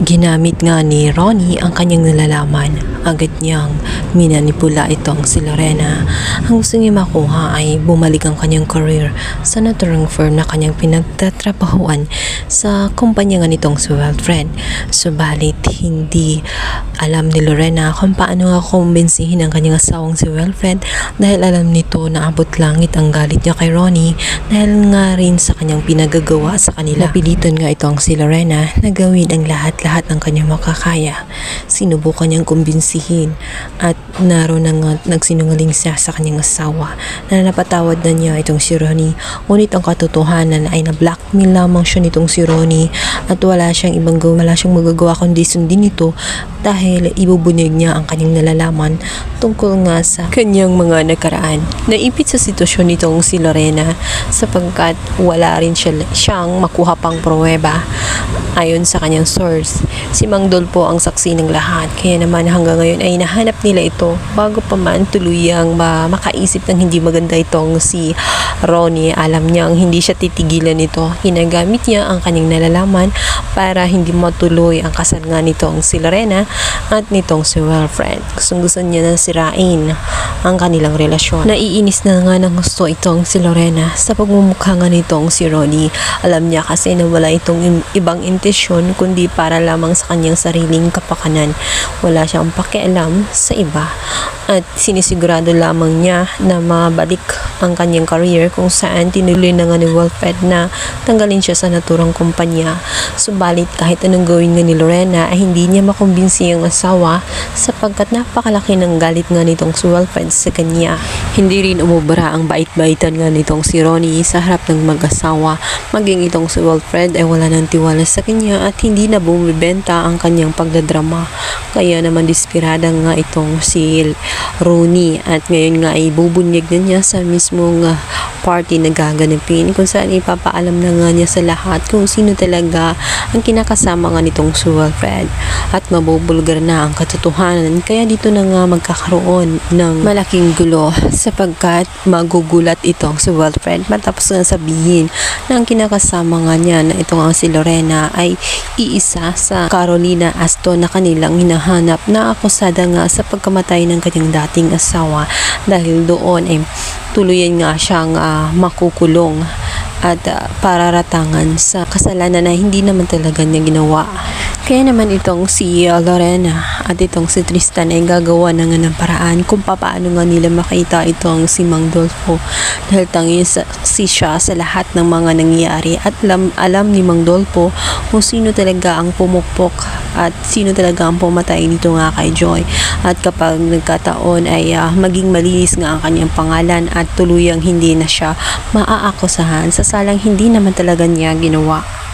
Ginamit nga ni Ronnie ang kanyang nalalaman. Agad niyang minanipula itong si Lorena. Ang gusto niya makuha ay bumalik ang kanyang career sa naturang firm na kanyang pinagtatrabahuan sa kumpanya nga nitong si Wilfred. Subalit hindi alam ni Lorena kung paano nga kumbinsihin ang kanyang asawang si Wilfred dahil alam nito na abot langit ang galit niya kay Ronnie dahil nga rin sa kanyang pinagagawa sa kanila. Napilitan nga itong si Lorena na gawin ang lahat-lahat ng kanyang makakaya. Sinubukan niyang kumbinsihin at naroon na nga nagsinungaling siya sa kanyang asawa na napatawad na niya itong si Ronnie. Ngunit ang katotohanan ay na-blackmail lamang siya nitong si Ronnie at wala siyang ibang gawa, wala siyang magagawa kundi sundin ito dahil ibubunyag niya ang kanyang nalalaman tungkol nga sa kanyang mga nakaraan. Naipit sa sitwasyon nitong si Lorena sapagkat wala rin siya, siyang makuha pang pruweba ayon sa kanyang source. Si Mang Dol po ang saksi ng lahat kaya naman hanggang ngayon ay nahanap nila ito bago pa man tuluyang ma- makaisip ng hindi maganda itong si Ronnie. Alam niyang hindi siya titigilan nito. Ginagamit niya ang kanyang nalalaman para hindi matuloy ang kasal nga nitong si Lorena at nitong si Wilfred. Gustong gusto niya na sirain ang kanilang relasyon. Naiinis na nga ng gusto itong si Lorena sa pagmumukha nga nitong si Ronnie. Alam niya kasi na wala itong ibang intensyon kundi para lamang sa kanyang sariling kapakanan. Wala siyang pakialam sa iba at sinisigurado lamang niya na mabalik ang kanyang career kung saan tinuloy na nga ni Wilfred na tanggalin siya sa naturang kumpanya. Subalit kahit anong gawin nga ni Lorena ay hindi niya makumbinsi ang asawa sapagkat napakalaki ng galit nga nitong si sa kanya. Hindi rin umubra ang bait-baitan nga nitong si Ronnie sa harap ng mag-asawa. Maging itong si Wilfred ay wala ng tiwala sa kanya at hindi na bumibenta ang kanyang pagdadrama. Kaya naman desperada nga itong si Rooney at ngayon nga ay bubunyag na niya sa mismong ah, party na gaganapin kung saan ipapaalam na nga niya sa lahat kung sino talaga ang kinakasama nga nitong Wilfred at mabubulgar na ang katotohanan. Kaya dito na nga magkakaroon ng malaking gulo sapagkat magugulat itong si matapos nga sabihin na ang kinakasama nga niya na ito nga si Lorena ay iisa sa Carolina Aston na kanilang hinahanap na akusada nga sa pagkamatay ng kanyang dating asawa. Dahil doon ay tuluyan nga siyang ah, makukulong at ah, pararatangan sa kasalanan na hindi naman talaga niya ginawa. Kaya naman itong si ah, Lorena at itong si Tristan ay gagawa na nga ng paraan kung paano nga nila makita itong si Mang Dolfo dahil tanging sa, si siya sa lahat ng mga nangyayari at alam, alam ni Mang Dolfo kung sino talaga ang pumukpok at sino talaga ang pumatay dito nga kay Joy at kapag nagkataon ay ah, maging malinis nga ang kanyang pangalan at tuluyang hindi na siya maaakusahan sa salang hindi naman talaga niya ginawa.